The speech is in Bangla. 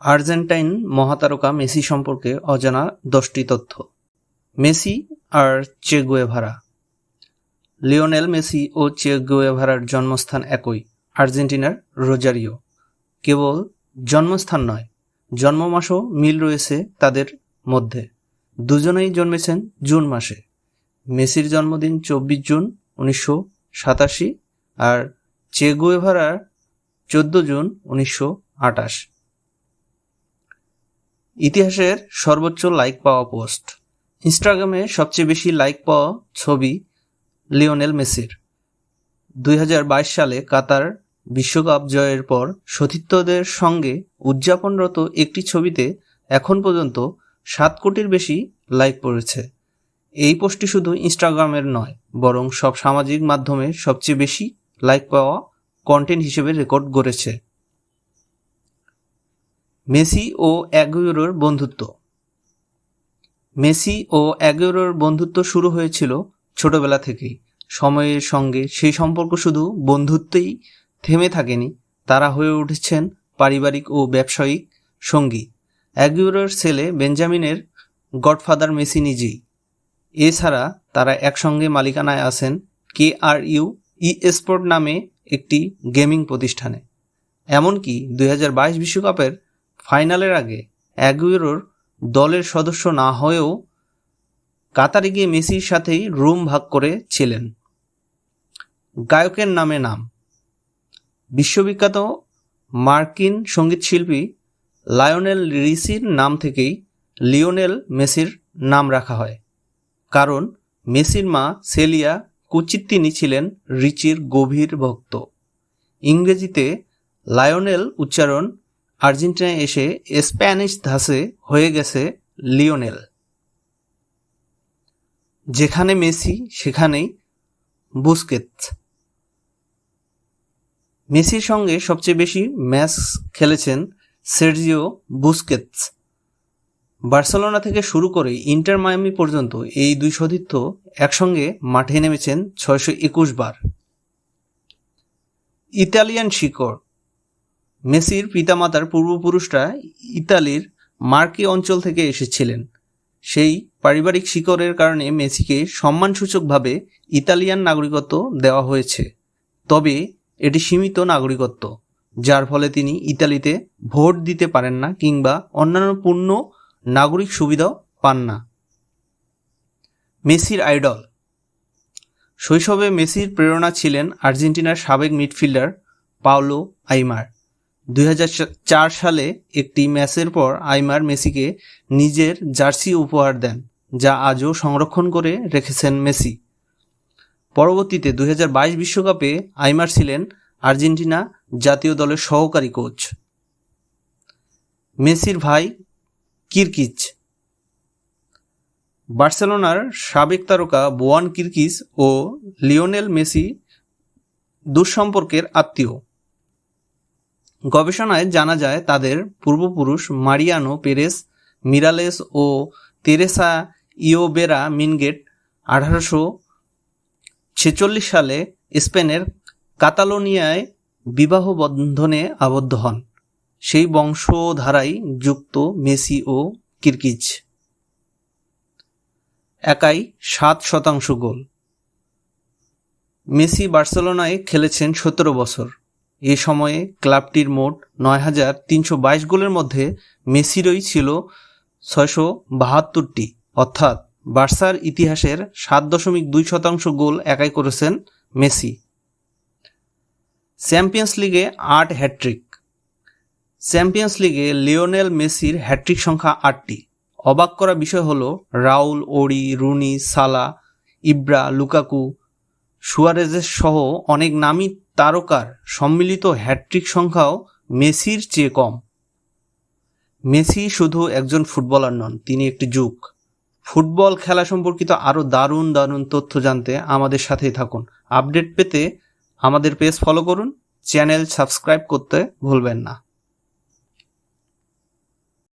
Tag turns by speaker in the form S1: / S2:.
S1: আর্জেন্টাইন মহাতারকা মেসি সম্পর্কে অজানা দশটি তথ্য। মেসি আর চে গুয়েভারা। লিওনেল মেসি ও চে গুয়েভারার জন্মস্থান একই, আর্জেন্টিনার রোজারিও। কেবল জন্মস্থান নয় জন্ম মাসও মিল রয়েছে তাদের মধ্যে। দুজনেই জন্মেছেন জুন মাসে। মেসির জন্মদিন চব্বিশ জুন উনিশশো সাতাশি আর চে গুয়েভারার চোদ্দ জুন উনিশশো আটাশ। ইতিহাসের সর্বোচ্চ লাইক পাওয়া পোস্ট ইনস্টাগ্রামে সবচেয়ে বেশি লাইক পাওয়া ছবি লিওনেল মেসির দুই হাজার বাইশ সালে কাতার বিশ্বকাপ জয়ের পর সতীর্থদের সঙ্গে উদযাপনরত একটি ছবিতে এখন পর্যন্ত সাত কোটির বেশি লাইক পড়েছে। এই পোস্টটি শুধু ইনস্টাগ্রামের নয়, বরং সব সামাজিক মাধ্যমে সবচেয়ে বেশি লাইক পাওয়া কন্টেন্ট হিসেবে রেকর্ড গড়েছে। মেসি ও অ্যাগুয়েরোর বন্ধুত্ব। মেসি ও অ্যাগুয়েরোর বন্ধুত্ব শুরু হয়েছিল ছোটবেলা থেকেই। সময়ের সঙ্গে সেই সম্পর্ক শুধু বন্ধুত্বেই থেমে থাকেনি, তারা হয়ে উঠেছেন পারিবারিক ও ব্যবসায়িক সঙ্গী। অ্যাগুয়েরোর ছেলে বেঞ্জামিনের গডফাদার মেসি নিজেই। এছাড়া তারা একসঙ্গে মালিকানায় আছেন কে আর ইউ ই স্পোর্ট নামে একটি গেমিং প্রতিষ্ঠানে। এমনকি দুই বিশ্বকাপের ফাইনালের আগে অ্যাগুয়েরোর দলের সদস্য না হয়েও কাতারে গিয়ে মেসির সাথেই রুম ভাগ করেছিলেন গায়কের নামে নাম। বিশ্ববিখ্যাত মার্কিন সঙ্গীতশিল্পী লায়নেল রিসির নাম থেকেই লিওনেল মেসির নাম রাখা হয়। কারণ মেসির মা সেলিয়া কুচিত্তিনি ছিলেন রিচির গভীর ভক্ত। ইংরেজিতে লায়নেল উচ্চারণ আর্জেন্টিনায় এসে স্প্যানিশ ধাসে হয়ে গেছে লিওনেল। যেখানে মেসি, সেখানেই বুস্কেটস। মেসির সঙ্গে সবচেয়ে বেশি ম্যাচ খেলেছেন সের্জিও বুস্কেটস। বার্সেলোনা থেকে শুরু করে ইন্টার মায়ামি পর্যন্ত এই দুই সতীর্থ একসঙ্গে মাঠে নেমেছেন ছয়শো একুশ বার। ইতালিয়ান শিকড় মেসির পিতামাতার পূর্বপুরুষরা ইতালির মার্কি অঞ্চল থেকে এসেছিলেন। সেই পারিবারিক শিকড়ের কারণে মেসিকে সম্মানসূচকভাবে ইতালিয়ান নাগরিকত্ব দেওয়া হয়েছে। তবে এটি সীমিত নাগরিকত্ব, যার ফলে তিনি ইতালিতে ভোট দিতে পারেন না কিংবা অন্যান্য পূর্ণ নাগরিক সুবিধাও পান না। মেসির আইডল। শৈশবে মেসির প্রেরণা ছিলেন আর্জেন্টিনার সাবেক মিডফিল্ডার পাওলো আইমার। দুই হাজার চার সালে একটি ম্যাচের পর আইমার মেসিকে নিজের জার্সি উপহার দেন, যা আজও সংরক্ষণ করে রেখেছেন মেসি। পরবর্তীতে দুই বিশ্বকাপে আইমার ছিলেন আর্জেন্টিনা জাতীয় দলের সহকারী কোচ। মেসির ভাই কিরকিচ। বার্সেলোনার সাবেক তারকা বোয়ান কিরকিস ও লিওনেল মেসি দুঃসম্পর্কের আত্মীয়। গবেষণায় জানা যায়, তাদের পূর্বপুরুষ মারিয়ানো পেরেস, মিরালেস ও তেরেসা ইওবেরা মিনগেট আঠারোশো ছেচল্লিশ সালে স্পেনের কাতালোনিয়ায় বিবাহ বন্ধনে আবদ্ধ হন। সেই বংশধারাই যুক্ত মেসি ও কিরকিজ। একাই সাত শতাংশ গোল। মেসি বার্সেলোনায় খেলেছেন সতেরো বছর। এ সময়ে ক্লাবটির মোট নয় হাজার তিনশো বাইশ গোলের মধ্যে মেসিরই ছিল ছয়শো বাহাত্তরটি। অর্থাৎ বার্সার ইতিহাসের সাত দশমিক দুই শতাংশ গোল একাই করেছেন মেসি। চ্যাম্পিয়ন্স লিগে আট হ্যাট্রিক চ্যাম্পিয়ন্স লিগে লিওনেল মেসির হ্যাট্রিক সংখ্যা আটটি। অবাক করা বিষয় হল রাউল ওড়ি রুনি, সালা, ইব্রা, লুকাকু সুয়ারেজের সহ অনেক নামী তারকার সম্মিলিত হ্যাট্রিক সংখ্যাও মেসির চেয়ে কম। মেসি শুধু একজন ফুটবলার নন, তিনি একটি যুগ। ফুটবল খেলা সম্পর্কিত আরও দারুণ দারুণ তথ্য জানতে আমাদের সাথেই থাকুন। আপডেট পেতে আমাদের পেজ ফলো করুন, চ্যানেল সাবস্ক্রাইব করতে ভুলবেন না।